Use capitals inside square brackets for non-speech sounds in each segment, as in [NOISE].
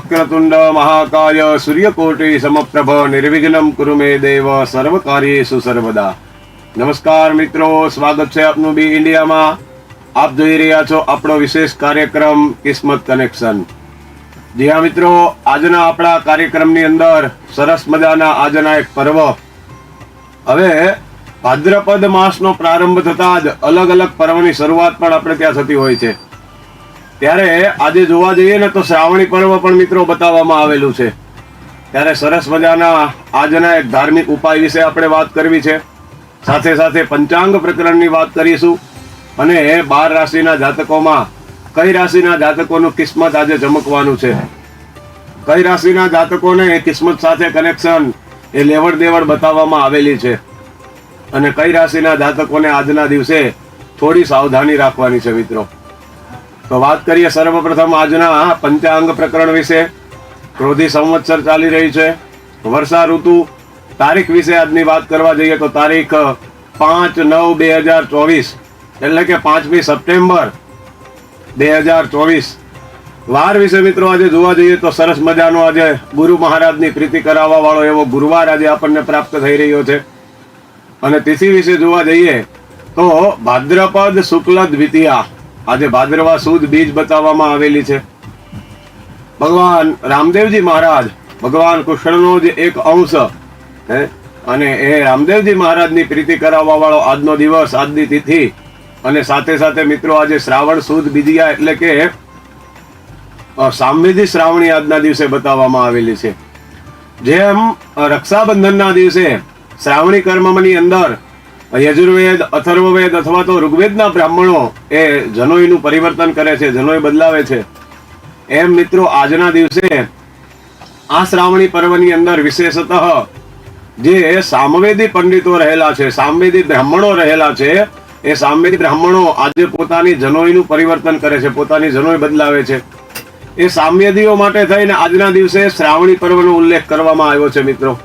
વક્રતુંડ મહાકાય સૂર્યકોટી સમપ્રભ નિર્વિઘ્નમ કુરુ મે દેવ સર્વકાર્યેષુ સર્વદા નમસ્કાર મિત્રો સ્વાગત છે આપનું બી ઇન્ડિયામાં આપ જોઈ રહ્યા છો આપણો વિશેષ કાર્યક્રમ કિસ્મત કનેક્શન જી હા મિત્રો આજના આપણા કાર્યક્રમની અંદર સરસ મજાના આજના એક પર્વ હવે ભાદ્રપદ માસનો પ્રારંભ થતા જ અલગ અલગ પર્વની શરૂઆત પણ આપણે ત્યાં થતી હોય છે ત્યારે આજે જોવા જઈએ ને તો શ્રાવણી પર્વ પણ મિત્રો બતાવવામાં આવેલું છે. ત્યારે સરસ મજાના આજના એક ધાર્મિક ઉપાય વિશે આપણે વાત કરવી છે. સાથે સાથે પંચાંગ પ્રકરણની વાત કરીશું. અને બાર રાશિના જાતકોમાં કઈ રાશિના જાતકોનું કિસ્મત આજે ચમકવાનું છે? કઈ રાશિના જાતકોને એ કિસ્મત સાથે કનેક્શન એ લેવડ દેવડ બતાવવામાં આવેલી છે? અને કઈ રાશિના જાતકોને આજના દિવસે થોડી સાવધાની રાખવાની છે મિત્રો? તો વાત કરીએ સર્વપ્રથમ આજના પંચાંગ પ્રકરણ વિશે. ક્રોધી સંવત્સર ચાલી રહી છે. વર્ષા ઋતુ, તારીખ વિશે આજની વાત કરવા જઈએ તો તારીખ પાંચ નવ બે હજાર ચોવીસ. એટલે કે પાંચમી સપ્ટેમ્બર બે હજાર ચોવીસ. વાર વિશે મિત્રો આજે જોવા જઈએ તો સરસ મજાનો આજે ગુરુ મહારાજની પ્રીતિ કરાવવા વાળો એવો ગુરુવાર આજે આપણને પ્રાપ્ત થઈ રહ્યો છે. અને તિથિ વિશે જોવા જઈએ તો ભાદ્રપદ શુક્લ દ્વિતીયા. આજે ભાદરવા સુદ બીજ બતાવવામાં આવેલી છે. ભગવાન રામદેવજી મહારાજ, ભગવાન કૃષ્ણનો જે એક અંશ, હે, અને એ રામદેવજી મહારાજની પ્રીતિ કરાવવા વાળો આજનો દિવસ, આજની તિથિ, અને સાથે સાથે મિત્રો આજે શ્રાવણ સુદ બીજિયા એટલે કે સામવેદી શ્રાવણી આજના દિવસે બતાવવામાં આવેલી છે. જેમ રક્ષાબંધનના દિવસે શ્રાવણી કર્મની અંદર યજુર્વેદ, અથર્વવેદ અથવા તો ઋગ્વેદના બ્રાહ્મણો એ જનોઈનું પરિવર્તન કરે છે, જનોઈ બદલાવે છે. એમ મિત્રો આજના દિવસે આ શ્રાવણી પર્વની અંદર વિશેષતઃ જે સામવેદી પંડિતો રહેલા છે, સામવેદી બ્રાહ્મણો રહેલા છે, એ સામવેદી બ્રાહ્મણો આજે પોતાની જનોઈનું પરિવર્તન કરે છે, પોતાની જનોઈ બદલાવે છે. એ સામ્યદીઓ માટે થઈને આજના દિવસે શ્રાવણી પર્વનો ઉલ્લેખ કરવામાં આવ્યો છે મિત્રો.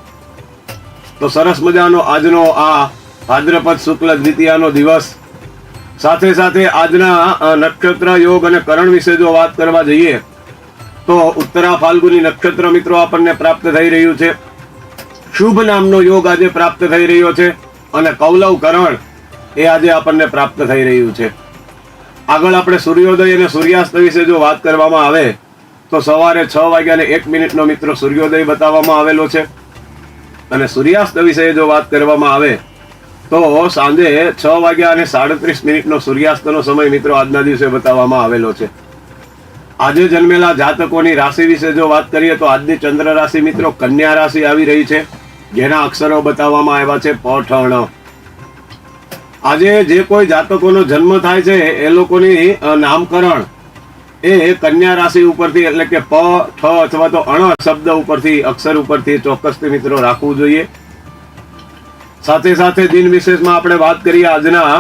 તો સરસ મજાનો આજનો આ ભાદ્રપદ શુક્લ દ્વિતીયાનો દિવસ. સાથે સાથે આજના નક્ષત્ર યોગ અને કરણ વિશે જો વાત કરવા જઈએ, તો ઉત્તરા ફાલ્ગુની નક્ષત્ર મિત્રો આપણને પ્રાપ્ત થઈ રહ્યું છે. શુભ નામનો યોગ આજે પ્રાપ્ત થઈ રહ્યો છે અને કૌલવ કરણ એ આજે આપણને પ્રાપ્ત થઈ રહ્યું છે. આગળ આપણે સૂર્યોદય અને સૂર્યાસ્ત વિશે જો વાત કરવામાં આવે, તો સવારે છ વાગ્યા ને એક મિનિટનો મિત્રો સૂર્યોદય બતાવવામાં આવેલો છે. અને સૂર્યાસ્ત વિશે જો વાત કરવામાં આવે તો સાંજે છ વાગ્યા અને સાડત્રીસ મિનિટનો સૂર્યાસ્તનો સમય મિત્રો આજના દિવસે બતાવવામાં આવેલો છે. આજે જન્મેલા જાતકોની રાશિ વિશે જો વાત કરીએ તો આજની ચંદ્ર રાશિ મિત્રો કન્યા રાશિ આવી રહી છે. જેના અક્ષરો બતાવવામાં આવ્યા છે પઠણ. આજે જે કોઈ જાતકોનો જન્મ થાય છે એ લોકોની નામકરણ એ કન્યા રાશિ ઉપરથી એટલે કે પ, ઠ અથવા તો અણ શબ્દ ઉપરથી અક્ષર ઉપરથી ચોક્કસથી મિત્રો રાખવું જોઈએ. સાથે સાથે દિન વિશેષમાં આપણે વાત કરીએ આજના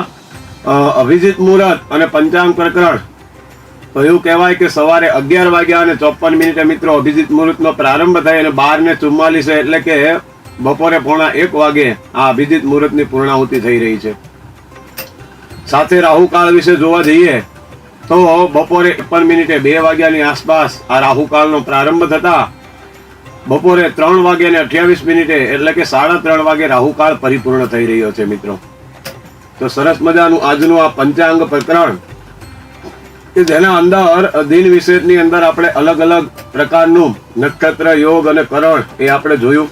અભિજીત મુહૂર્ત અને પંચાંગ પ્રકરણ. તો એવું કહેવાય કે સવારે અગિયાર વાગ્યા અને ચોપન મિનિટે મિત્રો અભિજીત મુહૂર્તનો પ્રારંભ થાય અને બાર ને ચુમ્માલીસે એટલે કે બપોરે પોણા એક વાગે આ અભિજીત મુહૂર્તની પૂર્ણાહુતિ થઈ રહી છે. સાથે રાહુકાળ વિશે જોવા જઈએ, તો બપોરે ત્રેપન મિનિટે બે વાગ્યાની આસપાસ આ રાહુકાળનો પ્રારંભ થતા બપોરે ત્રણ વાગે ને અઠ્યાવીસ મિનિટે, એટલે કે સાડા ત્રણ વાગે રાહુકાળ પરિપૂર્ણ થઈ રહ્યો છે, મિત્રો. તો સરસ મજાનું આજનું આ પંચાંગ પ્રકરણ કે જેના અંદર દિન વિશેષની અંદર આપણે અલગ અલગ પ્રકારનું નક્ષત્ર, યોગ અને કરણ એ આપણે જોયું.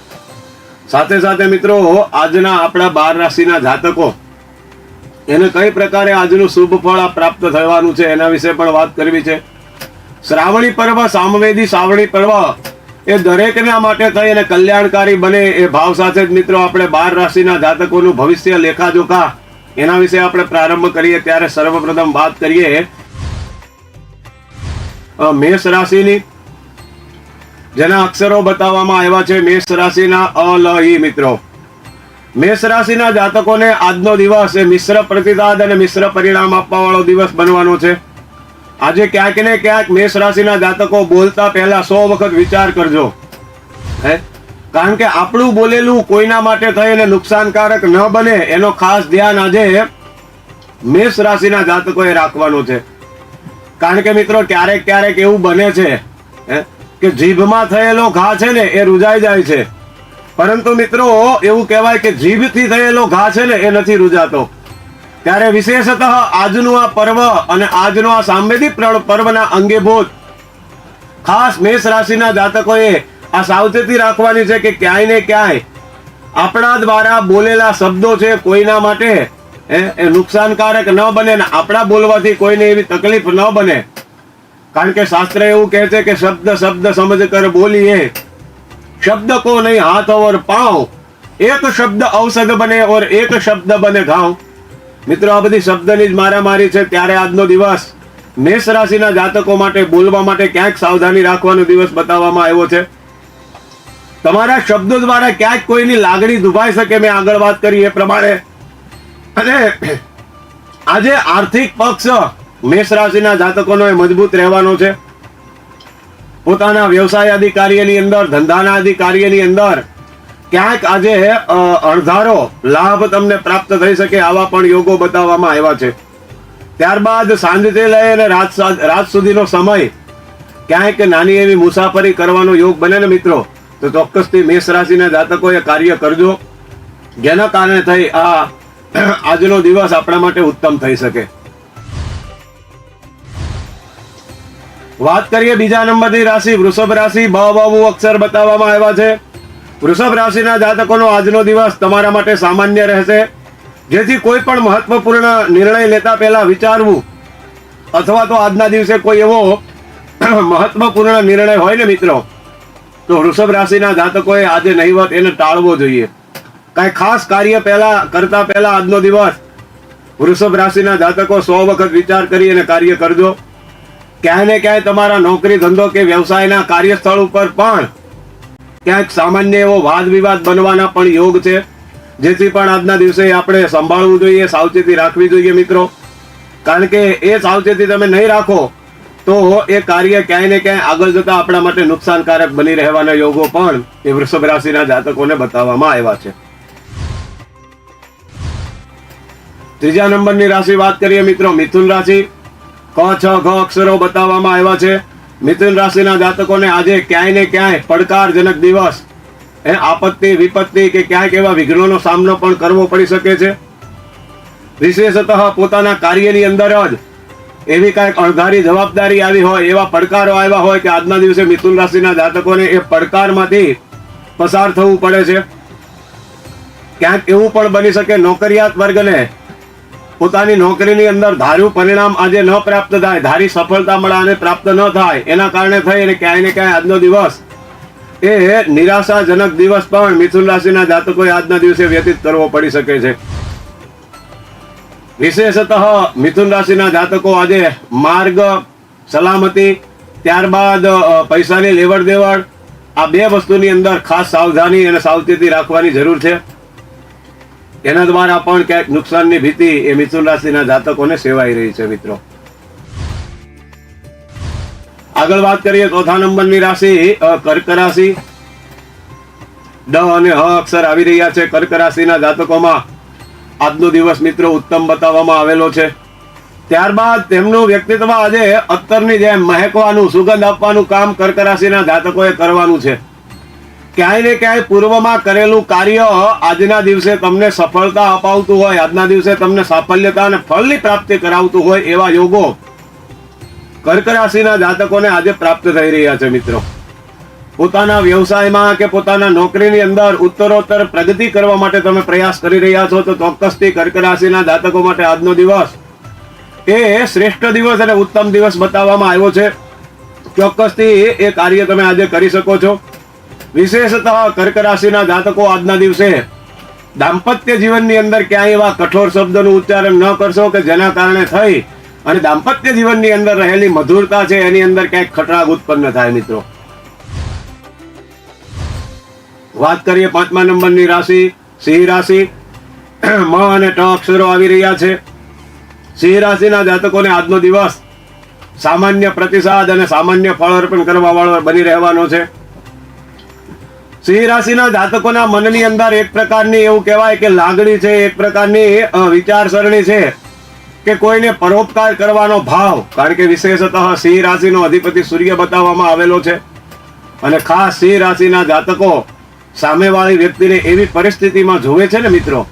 સાથે સાથે મિત્રો, આજના આપણા બાર રાશિના જાતકો, એને કઈ પ્રકારે આજનું શુભ ફળ પ્રાપ્ત થવાનું છે એના વિશે પણ વાત કરવી છે. શ્રાવણી પર્વ સામવેદી શ્રાવણી પર્વ એ દરેકના માટે થઈ અને કલ્યાણકારી બને એ ભાવ સાથે જ મિત્રો આપણે બાર રાશિના જાતકોનું ભવિષ્ય લેખાજોખા એના વિશે આપણે પ્રારંભ કરીએ ત્યારે સર્વપ્રથમ વાત કરીએ. મેષ રાશિની. જેના અક્ષરો બતાવવામાં આવ્યા છે મેષ રાશિના અલ ઈ મિત્રો. મેષ રાશિના જાતકોને આજનો દિવસ એ મિશ્ર પ્રતિસાદ અને મિશ્ર પરિણામ આપવા વાળો દિવસ બનવાનો છે. આજે ક્યાંક ને ક્યાંક મેષ રાશિના જાતકો બોલતા પહેલા સો વખત વિચાર કરજો. હે? કારણ કે આપણું બોલેલું કોઈના માટે થઈ અને નુકસાનકારક ન બને એનો ખાસ ધ્યાન આજે મેષ રાશિના જાતકોએ રાખવાનું છે. કારણ કે મિત્રો ક્યારેક ક્યારેક એવું બને છે હે, કે જીભમાં થયેલો ઘા છે ને એ રૂજાઈ જાય છે. પરંતુ મિત્રો એવું કહેવાય કે જીભથી થયેલો ઘા છે ને એ નથી રૂજાતો. ત્યારે વિશેષતઃ આજનું આ પર્વ અને આજનો આ સાંવેદિક પર્વના પર્વના અંગેભૂત ખાસ મેષ રાશિના જાતકોએ આ સાવચેતી રાખવાની છે કે ક્યાંય ને ક્યાંય આપણા દ્વારા બોલેલા શબ્દો છે કોઈના માટે એ નુકસાનકારક ન બને ને આપણા બોલવાથી કોઈને એવી તકલીફ ન બને. કારણ કે શાસ્ત્ર એવું કહે છે કે શબ્દ શબ્દ સમજ કર બોલીએ. શબ્દ કો નહીં હાથ ઓર પાઉં. એક શબ્દ ઔષધ બને ઓર એક શબ્દ બને ઘાવ મિત્રો, આ બધી શબ્દની જ મારામારી છે. ત્યારે આજનો દિવસ મેષ રાશિના જાતકો માટે બોલવા માટે ક્યાંક સાવધાની રાખવાનો દિવસ બતાવવામાં આવ્યો છે. તમારા શબ્દો દ્વારા ક્યાંક કોઈની લાગણી દુભાઈ શકે, મેં આગળ વાત કરી એ પ્રમાણે. અને આજે આર્થિક પક્ષ મેષ રાશિના જાતકોનો એ મજબૂત રહેવાનો છે. પોતાના વ્યવસાય આદિ કાર્યની અંદર, ધંધાના અધિકારીની અંદર ક્યાંક આજે અણધારો લાભ તમને પ્રાપ્ત થઈ શકે આવા પણ યોગો બતાવવામાં આવ્યા છે. ત્યારબાદ સાંજથી લઈ અને રાત રાત સુધીનો સમય. ક્યાંક નાની એવી મુસાફરી કરવાનો યોગ બને ને મિત્રો, તો ચોક્કસથી મેષ રાશિના જાતકોએ કાર્ય કરજો. જેના કારણે થઈ આ, આજનો દિવસ આપણા માટે ઉત્તમ થઈ શકે. વાત કરીએ બીજા નંબરની રાશિ, વૃષભ રાશિ બ બહુ અક્ષર બતાવવામાં આવ્યા છે. વૃષભ રાશિના જાતકોનો આજનો દિવસ તમારા માટે સામાન્ય રહેશે. જેથી કોઈ પણ મહત્વપૂર્ણ નિર્ણય લેતા પહેલા વિચારવું અથવા તો આજના દિવસે કોઈ એવો [CLEARS THROAT] મહત્વપૂર્ણ નિર્ણય હોય ને મિત્રો, તો વૃષભ રાશિના જાતકોએ આજે નહીવત એને ટાળવો જોઈએ. કાંઈ ખાસ કાર્ય પહેલા કરતા પહેલા આજનો દિવસ વૃષભ રાશિના જાતકો સો વખત વિચાર કરી અને કાર્ય કરજો. ક્યાંય ને ક્યાંય તમારા નોકરી ધંધો કે વ્યવસાયના કાર્યસ્થળ ઉપર પણ ક્યાંક સામાન્ય એવો વાદ વિવાદ બનવાના પણ યોગ છે. જેથી પણ આજના દિવસે આપણે સંભાળવું જોઈએ, સાવચેતી રાખવી જોઈએ મિત્રો. કારણ કે એ સાવચેતી તમે નહીં રાખો, તો એ કાર્ય ક્યાંય ને ક્યાંય આગળ જતા આપણા માટે નુકસાનકારક બની રહેવાના યોગો પણ એ વૃષભ રાશિના જાતકોને બતાવવામાં આવ્યા છે. ત્રીજા નંબરની રાશિ વાત કરીએ મિત્રો, મિથુન રાશિ. ક, છ, ઘ અક્ષરો બતાવવામાં આવ્યા છે. મિથુન રાશિના જાતકોને આજે ક્યાંય ને ક્યાંય પડકારજનક દિવસ. એ આપત્તિ, વિપત્તિ કે ક્યાંક એવા વિઘ્નોનો સામનો પણ કરવો પડી શકે છે. વિશેષતઃ પોતાના કાર્યની અંદર જ એવી કાંઈક અણધારી જવાબદારી આવી હોય, એવા પડકારો આવ્યા હોય કે આજના દિવસે મિથુન રાશિના જાતકોને એ પડકારમાંથી પસાર થવું પડે છે. ક્યાંક એવું પણ બની શકે નોકરિયાત વર્ગને પોતાની નોકરીની અંદર ધાર્યું પરિણામ આજે ન પ્રાપ્ત થાય, ધારી સફળતા મળે અને પ્રાપ્ત ન થાય, એના કારણે થઈ અને ક્યાંય ને ક્યાંય આજનો દિવસ એ નિરાશાજનક દિવસ પણ મિથુન રાશિના જાતકોએ આજના દિવસે વ્યતીત કરવો પડી શકે છે. વિશેષતઃ મિથુન રાશિના જાતકો આજે માર્ગ, સલામતી, ત્યારબાદ પૈસાની લેવડ દેવડ આ બે વસ્તુની અંદર ખાસ સાવધાની અને સાવચેતી રાખવાની જરૂર છે. એના દ્વારા પણ ક્યાંક નુકસાનની ભીતિ એ મિથુન રાશિના જાતકોને સેવાઈ રહી છે, મિત્રો. આગળ વાત કરીએ ચોથા નંબરની રાશિ કર્ક રાશિ. ડ અને હ અક્ષર આવી રહ્યા છે કર્ક રાશિના જાતકોમાં. આજનો દિવસ, મિત્રો, ઉત્તમ બતાવવામાં આવેલો છે. ત્યારબાદ તેમનું વ્યક્તિત્વ આજે અત્તરની જેમ મહેકવાનું, સુગંધ આપવાનું કામ કર્ક રાશિના જાતકોએ કરવાનું છે. ક્યાંય ને ક્યાંય પૂર્વમાં કરેલું કાર્ય આજના દિવસે તમને સફળતા અપાવતું હોય, આજના દિવસે તમને સાફલ્યતા અને ફળની પ્રાપ્તિ કરાવતું હોય એવા યોગો કર્ક રાશિના જાતકોને આજે પ્રાપ્ત થઈ રહ્યા છે મિત્રો. પોતાના વ્યવસાયમાં કે પોતાના નોકરીની અંદર ઉત્તરોત્તર પ્રગતિ કરવા માટે તમે પ્રયાસ કરી રહ્યા છો, તો ચોક્કસથી કર્ક રાશિના જાતકો માટે આજનો દિવસ એ શ્રેષ્ઠ દિવસ અને ઉત્તમ દિવસ બતાવવામાં આવ્યો છે. ચોક્કસથી એ કાર્ય તમે આજે કરી શકો છો. વિશેષતઃ કર્ક રાશિના જાતકો આજના દિવસે દાંપત્ય જીવનની અંદર ક્યાંય એવા કઠોર શબ્દોનું ઉચ્ચારણ ન કરશો કે જેના કારણે થઈ અને દાંપત્ય જીવનની અંદર રહેલી મધુરતા છે એની અંદર ક્યાંક ખટરાગ ઉત્પન્ન થાય મિત્રો. વાત કરીએ પાંચમા નંબરની રાશિ, સિંહ રાશિ. મ અને ટ અક્ષરો આવી રહ્યા છે. સિંહ રાશિના જાતકોને આજનો દિવસ સામાન્ય પ્રતિસાદ અને સામાન્ય ફળ અર્પણ કરવા વાળો બની રહેવાનો છે. સિંહ રાશિના જાતકોના મનની અંદર એક પ્રકારની એવું કહેવાય કે લાગણી છે, એક પ્રકારની વિચારસરણી છે કે કોઈને પરોપકાર કરવાનો ભાવ. કારણ કે વિશેષતઃ સિંહ રાશિનો અધિપતિ સૂર્ય બતાવવામાં આવેલો છે. અને ખાસ સિંહ રાશિના જાતકો સામેવાળી વ્યક્તિને એવી પરિસ્થિતિમાં જોવે છે ને મિત્રો,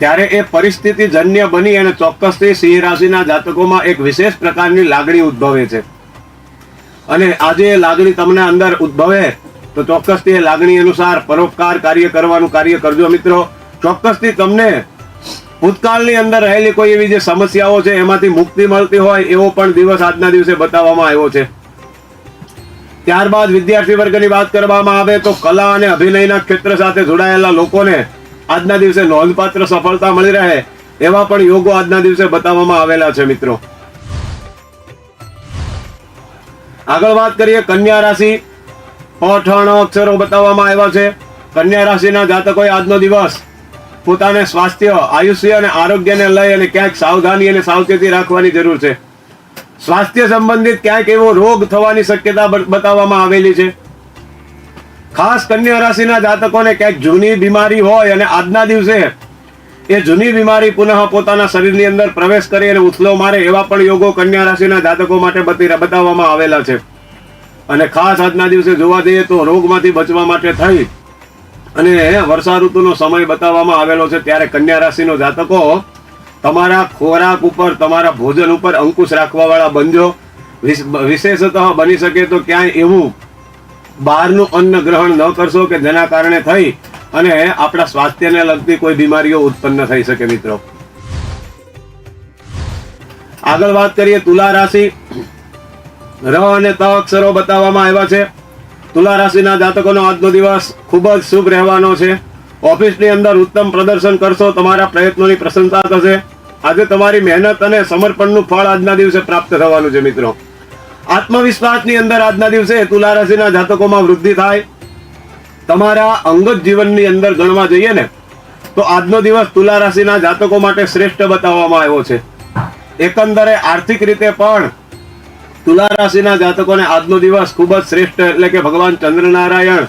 ત્યારે એ પરિસ્થિતિ જન્ય બની અને ચોક્કસથી સિંહ રાશિના જાતકોમાં એક વિશેષ પ્રકારની લાગણી ઉદ્ભવે છે. અને આજે એ લાગણી તમને અંદર ઉદ્ભવે તો ચોક્કસથી એ લાગણી અનુસાર પરોપકાર કાર્ય કરવાનું કાર્ય કરજો મિત્રો. ચોક્કસથી તમને ભૂતકાળની અંદર રહેલી કોઈ એવી જે સમસ્યાઓ છે, એમાંથી મુક્તિ મળતી હોય એવો પણ દિવસ આજના દિવસે બતાવવામાં આવ્યો છે. ત્યારબાદ વિદ્યાર્થી વર્ગની વાત કરવામાં આવે તો કલા અને અભિનયના ક્ષેત્ર સાથે જોડાયેલા લોકોને આજના દિવસે નોંધપાત્ર સફળતા મળી રહે એવા પણ યોગો આજના દિવસે બતાવવામાં આવેલા છે મિત્રો. આગળ વાત કરીએ કન્યા રાશિ. પઠણ અક્ષરો બતાવવામાં આવ્યા છે. કન્યા રાશિના જાતકોએ આજનો દિવસ પોતાને સ્વાસ્થ્ય, આયુષ્ય અને આરોગ્યને લઈ અને ક્યાંક સાવધાની અને સાવચેતી રાખવાની જરૂર છે. સ્વાસ્થ્ય સંબંધિત ક્યાંક એવો રોગ થવાની શક્યતા બતાવવામાં આવેલી છે. ખાસ કન્યા રાશિના જાતકોને ક્યાંક જૂની બીમારી હોય અને આજના દિવસે એ જૂની બીમારી પુનઃ પોતાના શરીરની અંદર પ્રવેશ કરી અને ઉથલો મારે એવા પણ યોગો કન્યા રાશિના જાતકો માટે બતી- બતાવવામાં આવેલા છે. અને ખાસ આજના દિવસે જોવા જઈએ તો રોગમાંથી બચવા માટે થઈ. અને વર્ષા ઋતુનો સમય બતાવવામાં આવેલો છે ત્યારે કન્યા રાશિનો જાતકો તમારા ખોરાક ઉપર, તમારા ભોજન ઉપર અંકુશ રાખવાવાળા બનજો. વિશેષતઃ બની શકે તો ક્યાંય એવું બહારનું અન્ન ગ્રહણ ન કરશો કે જેના કારણે થઈ અને આપણા સ્વાસ્થ્યને લગતી કોઈ બીમારીઓ ઉત્પન્ન થઈ શકે મિત્રો. આગળ વાત કરીએ તુલા રાશિ. ર અને ત અક્ષરો બતાવવામાં આવ્યા છે. તુલા રાશિના જાતકોનો આજનો દિવસ ખૂબ જ શુભ રહેવાનો છે. ઓફિસની અંદર ઉત્તમ પ્રદર્શન કરશો, તમારા પ્રયત્નોની પ્રશંસા થશે. આજે તમારી મહેનત અને સમર્પણનું ફળ આજના દિવસે પ્રાપ્ત થવાનું છે, મિત્રો. આત્મવિશ્વાસની અંદર આજના દિવસે તુલા રાશિના જાતકોમાં વૃદ્ધિ થાય. તમારા અંગત જીવનની અંદર ગણવા જઈએ ને, તો આજનો દિવસ તુલા રાશિના જાતકો માટે શ્રેષ્ઠ બતાવવામાં આવ્યો છે. એકંદરે આર્થિક રીતે પણ તુલા રાશિના જાતકોને આજનો દિવસ ખૂબ જ શ્રેષ્ઠ એટલે કે ભગવાન ચંદ્રનારાયણ.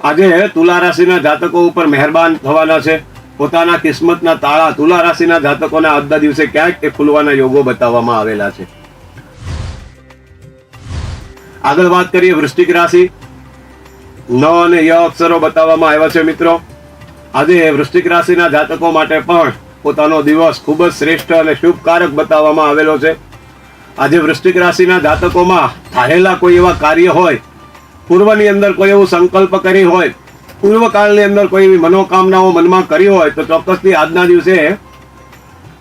આજે તુલા રાશિના જાતકો ઉપર મહેરબાન થવાના છે. પોતાના કિસ્મતના તાળા તુલા રાશિના જાતકોને આજના દિવસે ક્યાંક એ ખુલવાના યોગો બતાવવામાં આવેલા છે. આગળ વાત કરીએ વૃશ્ચિક રાશિ. ન અને ય અક્ષરો બતાવવામાં આવ્યા છે મિત્રો. આજે વૃશ્ચિક રાશિના જાતકો માટે પણ પોતાનો દિવસ ખૂબ જ શ્રેષ્ઠ અને શુભકારક બતાવવામાં આવેલો છે. આજે વૃશ્ચિક રાશિના જાતકોમાં થયેલા કોઈ એવા કાર્ય હોય, પૂર્વની અંદર કોઈ એવું સંકલ્પ કરી હોય, પૂર્વકાળની અંદર કોઈ એવી મનોકામનાઓ મનમાં કરી હોય, તો ચોક્કસથી આજના દિવસે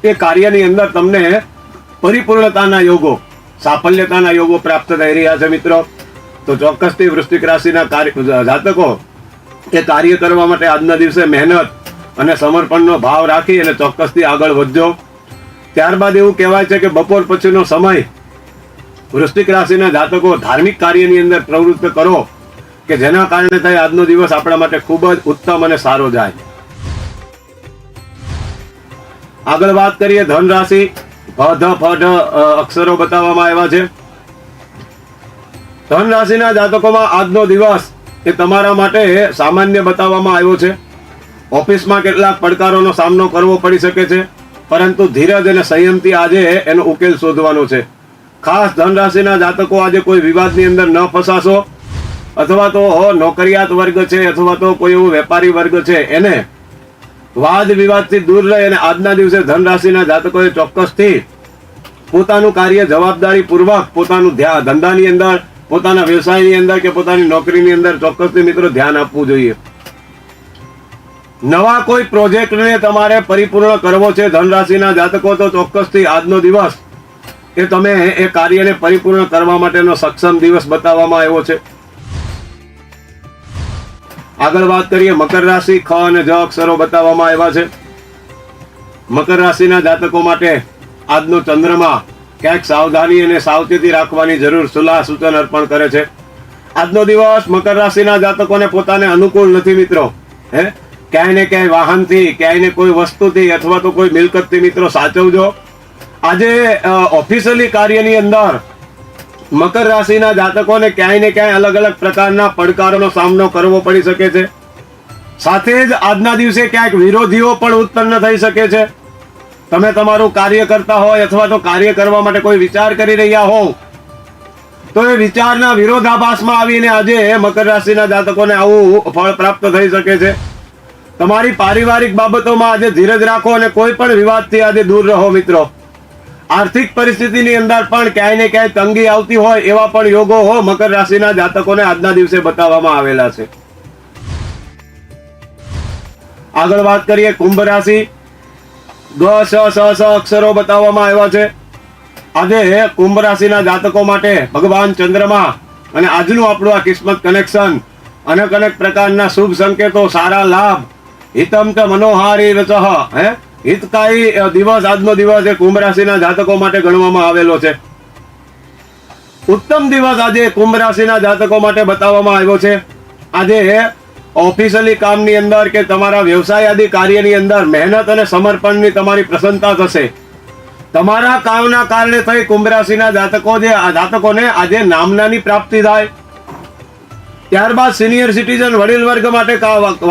એ કાર્યની અંદર તમને પરિપૂર્ણતાના યોગો, સાફલ્યતાના યોગો પ્રાપ્ત થઈ રહ્યા છે મિત્રો. તો ચોક્કસથી વૃશ્ચિક રાશિના કાર્ય, જાતકો, એ કાર્ય કરવા માટે આજના દિવસે મહેનત અને સમર્પણનો ભાવ રાખી અને ચોક્કસથી આગળ વધજો. ત્યારબાદ એવું કહેવાય છે કે બપોર પછીનો સમય વૃશ્ચિક રાશિના જાતકો ધાર્મિક કાર્યની અંદર પ્રવૃત્ત કરો કે જેના કારણે થાય આજનો દિવસ આપણા માટે ખૂબ જ ઉત્તમ અને સારો જાય. આગળ વાત કરીએ ધન રાશિ ભ ફ ઢ અક્ષરો બતાવવામાં આવ્યા છે. ધન રાશિના જાતકોમાં આજનો દિવસ એ તમારા માટે સામાન્ય બતાવવામાં આવ્યો છે. ઓફિસમાં કેટલાક પડકારોનો સામનો કરવો પડી શકે છે. પરંતુ ધીરજ અને સંયમથી આજે એનો ઉકેલ શોધવાનો છે. ખાસ ધન રાશિના જાતકો આજે કોઈ વિવાદની અંદર ન ફસાશો, અથવા તો નોકરિયાત વર્ગ છે અથવા તો કોઈ એવો વેપારી વર્ગ છે. એને વાદ વિવાદથી દૂર રહી અને આજના દિવસે ધન રાશિના જાતકોએ ચોક્કસથી પોતાનું કાર્ય જવાબદારી પૂર્વક પોતાનું ધ્યાન ધંધાની અંદર, પોતાના વ્યવસાયની અંદર કે પોતાની નોકરીની અંદર ચોક્કસથી મિત્રો ધ્યાન આપવું જોઈએ. નવા કોઈ પ્રોજેક્ટને તમારે પરિપૂર્ણ કરવો છે ધનરાશિના જાતકો, તો ચોક્કસથી આજનો દિવસ એ તમે એ કાર્યને પરિપૂર્ણ કરવા માટેનો સક્ષમ દિવસ બતાવવામાં આવ્યો છે. આગળ વાત કરીએ મકર રાશિ, ખ અને જ અક્ષરો બતાવવામાં આવ્યા છે. મકર રાશિના જાતકો માટે આજનો ચંદ્રમા ક્યાંક સાવધાની અને સાવચેતી રાખવાની જરૂર સુલાહ સૂચન અર્પણ કરે છે. આજનો દિવસ મકર રાશિના જાતકોને પોતાને અનુકૂળ નથી મિત્રો, હે? ક્યાંય ને ક્યાંય વાહનથી ક્યાંય ને કોઈ વસ્તુથી અથવા તો કોઈ મિલકતથી મિત્રો સાચવજો. આજે ઓફિશિયલી કાર્યની અંદર મકર રાશિના જાતકોને ક્યાંય ને ક્યાંય અલગ અલગ પ્રકારના પડકારોનો સામનો કરવો પડી શકે છે. સાથે જ આજના દિવસે ક્યાંક વિરોધીઓ પણ ઉત્પન્ન થઈ શકે છે. તમે તમારું કાર્ય કરતા હોય અથવા તો કાર્ય કરવા માટે કોઈ વિચાર કરી રહ્યા હોવ, તો એ વિચારના વિરોધાભાસમાં આવીને આજે મકર રાશિના જાતકોને આવું ફળ પ્રાપ્ત થઈ શકે છે. તમારી પારિવારિક બાબતોમાં આજે ધીરજ રાખો અને કોઈ પણ વિવાદથી આજે દૂર રહો મિત્રો. આર્થિક પરિસ્થિતિની અંદર પણ ક્યાંય ને ક્યાંય તંગી આવતી હોય એવા પણ યોગો હો મકર રાશિના જાતકોને આજના દિવસે બતાવવામાં આવેલા છે. આગળ વાત કરીએ કુંભ રાશિ. ગ, સ સ સ અક્ષરો બતાવવામાં આવ્યા છે. આજે કુંભ રાશિના જાતકો માટે ભગવાન ચંદ્રમા અને આજનું આપણું આ કિસ્મત કનેક્શન અનેક અનેક પ્રકારના શુભ સંકેતો, સારા લાભ હિતમ ચ મનોહારી રચહ હે? હિતકારી દિવસ, આજનો દિવસ એ કુંભ રાશિના જાતકો માટે ગણવામાં આવેલો છે. ઉત્તમ દિવસ આજે કુંભ રાશિના જાતકો માટે બતાવવામાં આવ્યો છે. આજે ઓફિશિયલી કામની અંદર કે તમારા વ્યવસાય આદિ કાર્યની અંદર મહેનત અને સમર્પણની તમારી પ્રસન્નતા થશે. તમારા કામના કારણે થઈ કુંભ રાશિના જાતકો જે, આ જાતકોને આજે નામનાની પ્રાપ્તિ થાય. ત્યારબાદ સિનિયર સિટીઝન વડીલ વર્ગ માટે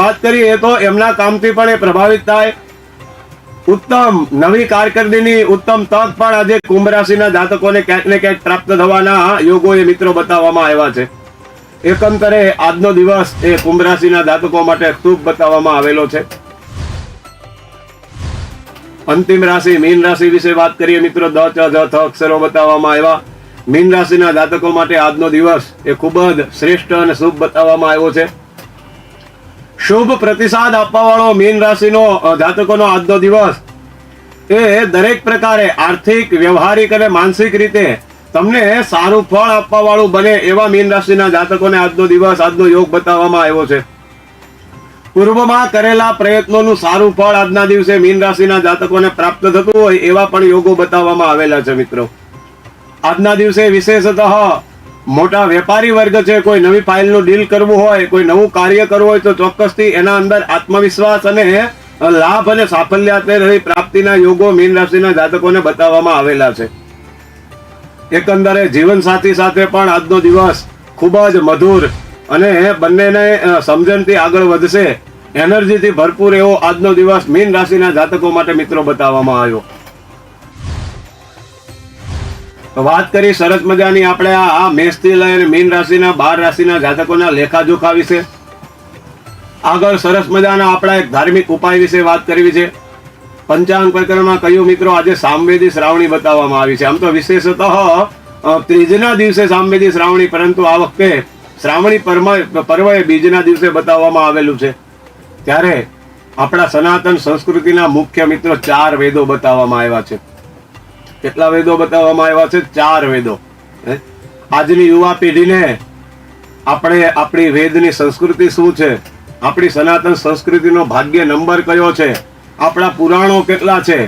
વાત કરીએ તો એમના કામથી પણ એ પ્રભાવિત થાય. ઉત્તમ નવી કારકિર્દીની ઉત્તમ તક પણ આજે કુંભ રાશિના જાતકોને ક્યાંક ને ક્યાંક પ્રાપ્ત થવાના યોગો એ મિત્રો બતાવવામાં આવ્યા છે. એકંદરે આજનો દિવસ એ કુંભ રાશિના જાતકો માટે શુભ બતાવવામાં આવેલો છે. અંતિમ રાશિ મીન રાશિ વિશે વાત કરીએ મિત્રો. દ, ચ, જ, થ અક્ષરો બતાવવામાં આવ્યા. મીન રાશિના જાતકો માટે આજનો દિવસ એ ખૂબ જ શ્રેષ્ઠ અને શુભ બતાવવામાં આવ્યો છે. શુભ પ્રતિસાદ આપવા વાળો મીન રાશિનો જાતકોનો આજનો દિવસ એ દરેક પ્રકારે આર્થિક, વ્યવહારિક અને માનસિક રીતે તમને સારું ફળ આપવા વાળું બને એવા મીન રાશિના જાતકોને આજનો દિવસ, આજનો યોગ બતાવવામાં આવ્યો છે. પૂર્વમાં કરેલા પ્રયત્નોનું સારું ફળ આજના દિવસે મીન રાશિના જાતકોને પ્રાપ્ત થતું હોય એવા પણ યોગો બતાવવામાં આવેલા છે મિત્રો. આજના દિવસે વિશેષતઃ મોટા વેપારી વર્ગ છે, કોઈ નવી ફાઇલનું ડીલ કરવું હોય, કોઈ નવું કાર્ય કરવું હોય, તો ચોક્કસથી એના અંદર આત્મવિશ્વાસ અને લાભ અને સાફલ્ય પ્રાપ્તિના યોગો મીન રાશિના જાતકોને બતાવવામાં આવેલા છે. એકંદરે જીવનસાથી સાથે પણ આજનો દિવસ ખૂબ જ મધુર અને બંનેને સમજણથી આગળ વધશે. એનર્જીથી ભરપૂર એવો આજનો દિવસ મીન રાશિના જાતકો માટે મિત્રો બતાવવામાં આવ્યો. વાત કરી સરસ મજાની આપણે આ મેષથી લઈને મીન રાશિના, બાર રાશિના જાતકોના લેખાજોખા વિશે. આગળ સરસ મજાના આપણા એક ધાર્મિક ઉપાય વિશે વાત કરવી છે. પંચાંગ પ્રકરણમાં કહ્યું મિત્રો આજે સામવેદી શ્રાવણી બતાવવામાં આવી છે? આમ તો વિશેષતઃ ત્રીજના દિવસે સામવેદી શ્રાવણી, પરંતુ આ વખતે શ્રાવણી પર્વ પર્વ બીજના દિવસે બતાવવામાં આવેલું છે. ત્યારે આપણા સનાતન સંસ્કૃતિના મુખ્ય મિત્રો ચાર વેદો બતાવવામાં આવ્યા છે. કેટલા વેદો બતાવવામાં આવ્યા છે? ચાર વેદો? આજની યુવા પેઢીને આપણે આપણી વેદની સંસ્કૃતિ શું છે? આપણી સનાતન સંસ્કૃતિનો ભાગ્ય નંબર કયો છે? આપણા પુરાણો કેટલા છે?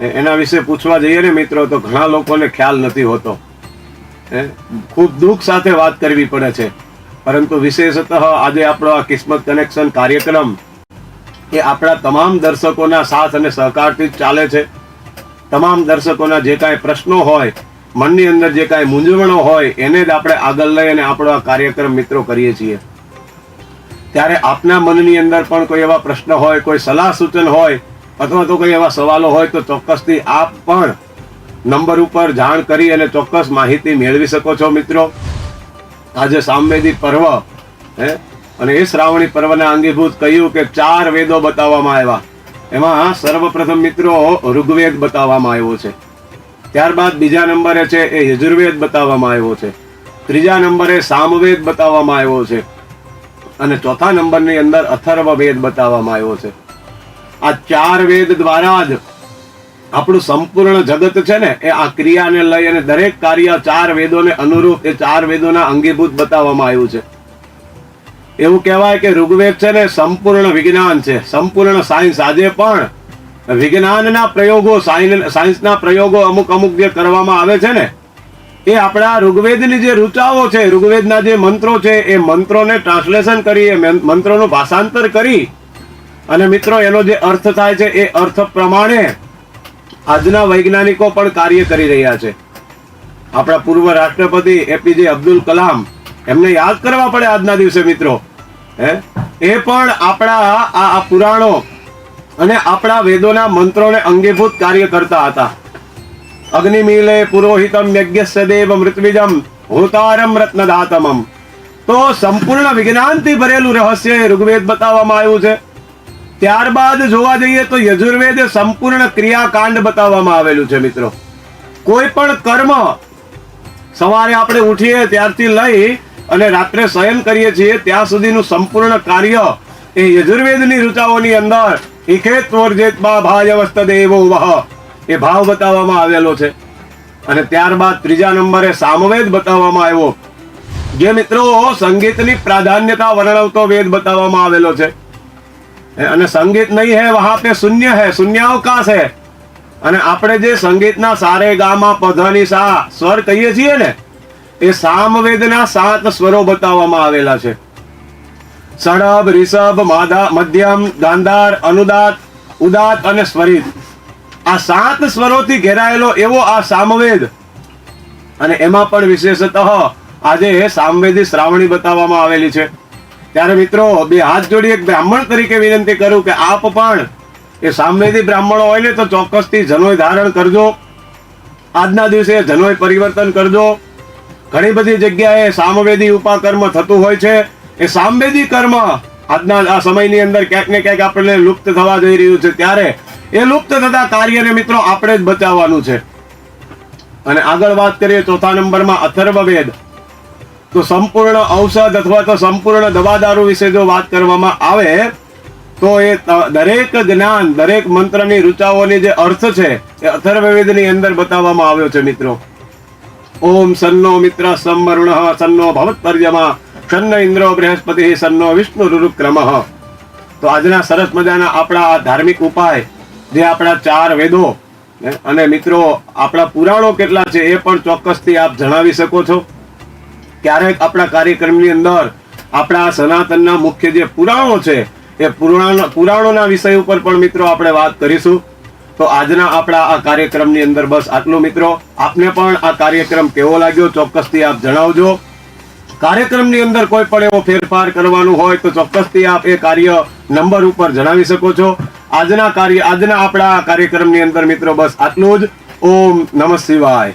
એના વિશે પૂછવા જઈએ ને મિત્રો, તો ઘણા લોકોને ખ્યાલ નથી હોતો? ખૂબ દુઃખ સાથે વાત કરવી પડે છે. પરંતુ વિશેષતઃ આજે આપણો આ કિસ્મત કનેક્શન કાર્યક્રમ એ આપણા તમામ દર્શકોના સાથ અને સહકારથી ચાલે છે. તમામ દર્શકોના જે કાંઈ પ્રશ્નો હોય, મનની અંદર જે કાંઈ મૂંઝવણો હોય, એને જ આપણે આગળ લઈ અને આપણો આ કાર્યક્રમ મિત્રો કરીએ છીએ. ત્યારે આપના મનની અંદર પણ કોઈ એવા પ્રશ્ન હોય, કોઈ સલાહ સૂચન હોય, અથવા તો કોઈ એવા સવાલો હોય, તો ચોક્કસથી આપ પણ નંબર ઉપર જાણ કરી અને ચોક્કસ માહિતી મેળવી શકો છો મિત્રો. આજે સામવેદી પર્વ, હે? અને એ શ્રાવણી પર્વના અંગીભૂત કહ્યું કે ચાર વેદો બતાવવામાં આવ્યા. એમાં સર્વપ્રથમ મિત્રો ઋગ્વેદ બતાવવામાં આવ્યો છે. ત્યારબાદ બીજા નંબરે છે એ યજુર્વેદ બતાવવામાં આવ્યો છે. ત્રીજા નંબરે સામવેદ બતાવવામાં આવ્યો છે. અને ચોથા નંબરની અંદર અથર્વ વેદ બતાવવામાં આવ્યો છે. આ ચાર વેદ દ્વારા જ આપણું સંપૂર્ણ જગત છે ને, એ આ ક્રિયાને લઈ અને દરેક કાર્ય ચાર વેદોને અનુરૂપ, એ ચાર વેદોના અંગીભૂત બતાવવામાં આવ્યું છે. એવું કહેવાય કે ઋગ્વેદ છે ને સંપૂર્ણ વિજ્ઞાન છે. સંપૂર્ણ સાયન્સ. આજે પણ વિજ્ઞાનના પ્રયોગો, સાયન- સાયન્સના પ્રયોગો અમુક અમુક જે કરવામાં આવે છે ને, એ આપણા ઋગ્વેદની જે રૂચાઓ છે, ઋગ્વેદના જે મંત્રો છે, એ મંત્રોને ટ્રાન્સલેશન કરી, એ મંત્રોનું ભાષાંતર કરી અને મિત્રો, એનો જે અર્થ થાય છે, એ અર્થ પ્રમાણે આજના વૈજ્ઞાનિકો પણ કાર્ય કરી રહ્યા છે. આપણા પૂર્વ રાષ્ટ્રપતિ એપીજે અબ્દુલ કલામ એમને યાદ કરવા પડે આજના દિવસે, મિત્રો. હે? એ પણ આપણા આ પુરાણો અને આપણા વેદોના મંત્રોને અંગીભૂત કાર્ય કરતા હતા. અગ્નિમીલે પુરોહિતમ યજ્ઞસ્યદેવ મૃત્વિજમ હોતારમ રત્નદાતમમ. તો સંપૂર્ણ વિજ્ઞાનથી ભરેલું રહસ્ય ઋગ્વેદ બતાવવામાં આવ્યું છે. ત્યારબાદ જોવા જઈએ તો યજુર્વેદ સંપૂર્ણ ક્રિયાકાંડ બતાવવામાં આવેલું છે, મિત્રો. કોઈ પણ કર્મ સવારે આપણે ઉઠીએ ત્યારથી લઈ અને રાત્રે શયન કરીએ છીએ, ત્યાં સુધીનું સંપૂર્ણ કાર્ય એ યજુર્વેદની ઋચાઓની અંદર ઇખેત્વર્જેતમાં ભાજવસ્ત દેવો વહ એ ભાવ બતાવવામાં આવેલો છે. અને ત્યારબાદ ત્રીજા નંબરે સામવેદ બતાવવામાં આવ્યો. જે મિત્રો સંગીતની પ્રાધાન્યતા વર્ણવતો વેદ બતાવવામાં આવેલો છે. અને સંગીત નહીં હે વહાં પે શૂન્ય હે, શૂન્યાવકાશ હે. અને આપણે જે સંગીતના સારે ગામા પધની સા સ્વર કહીએ છીએ ને એ સામવેદના સાત સ્વરો બતાવવામાં આવેલા છે. સડબ રિષભ માધા મધ્યમ, ગાંધાર, અનુદાત, ઉદાત અને સ્વરિત. આ સાત સ્વરોથી ઘેરાયેલો એવો આ સામવેદ. અને એમાં પણ વિશેષતઃ આજે સામવેદી શ્રાવણી બતાવવામાં આવેલી છે. ત્યારે મિત્રો, બે હાથ જોડી એક બ્રાહ્મણ તરીકે વિનંતી કરું કે આપ પણ એ સામવેદી બ્રાહ્મણો હોય ને તો ચોક્કસથી જનોય ધારણ કરજો. આજના દિવસે જનોય પરિવર્તન કરજો. ઘણી બધી જગ્યાએ સામવેદી ઉપાકર્મ થતું હોય છે. એ સામવેદી કર્મ આજના આ સમયની અંદર ક્યાંક ને ક્યાંક આપણને લુપ્ત થવા જઈ રહ્યું છે. ત્યારે એ લુપ્ત થતા કાર્યને મિત્રો આપણે જ બચાવવાનું છે. અને આગળ વાત કરીએ ચોથા નંબરમાં અથર્વવેદ. તો સંપૂર્ણ ઔષધ અથવા તો સંપૂર્ણ દવાદારૂ વિશે જો વાત કરવામાં આવે, તો એ દરેક જ્ઞાન, દરેક મંત્રની રૂચાઓની જે અર્થ છે, એ અથર્વવેદની અંદર બતાવવામાં આવ્યો છે મિત્રો. ઓમ સન્નો મિત્ર સંવરુણ સન્નો ભવત્પર્યમા સન્ન ઇન્દ્રો બૃહસ્પતિ સન્નો વિષ્ણુ રુરુક્રમ તો આજના સરસ મજાના આપણા આ ધાર્મિક ઉપાય જે આપણા ચાર વેદો અને મિત્રો આપણા પુરાણો કેટલા છે એ પણ ચોક્કસથી આપ જણાવી શકો છો ક્યારેક આપણા કાર્યક્રમની અંદર આપણા સનાતનના મુખ્ય જે પુરાણો છે એ પુરાણ પુરાણોના વિષય ઉપર પણ મિત્રો આપણે વાત કરીશું તો આજના આપણા આ કાર્યક્રમની અંદર બસ આટલું મિત્રો. આપને પણ આ કાર્યક્રમ કેવો લાગ્યો ચોક્કસથી આપ જણાવજો. કાર્યક્રમની અંદર કોઈ પણ એવો ફેરફાર કરવાનું હોય તો ચોક્કસથી આપ એ કાર્ય નંબર ઉપર જણાવી શકો છો. આજના કાર્ય, આજના આપણા કાર્યક્રમની અંદર મિત્રો બસ આટલું જ. ઓમ નમઃ શિવાય.